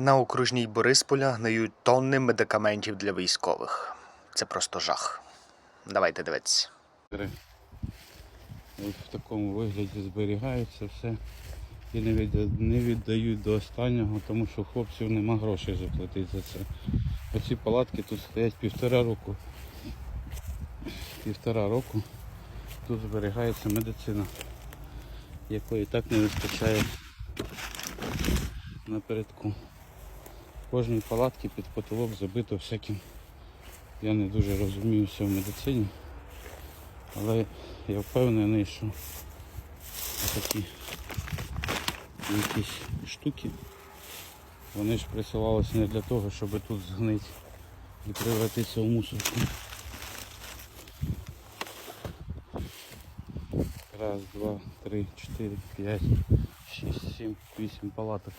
На окружній Борисполя гниють тонни медикаментів для військових. Це просто жах. Давайте дивитися. От в такому вигляді зберігається все і не, відда- не віддають до останнього, тому що хлопців нема грошей заплатити за це. Оці палатки тут стоять півтора року. Півтора року тут зберігається медицина, якої так не вистачає напередку. Кожній палатці під потолок забито всяким. Я не дуже розуміюся в медицині. Але я впевнений, що такі якісь штуки, вони ж присилалися не для того, щоб тут згнити і превратитися в мусорку. Раз, два, три, чотири, п'ять, шість, сім, вісім палаток.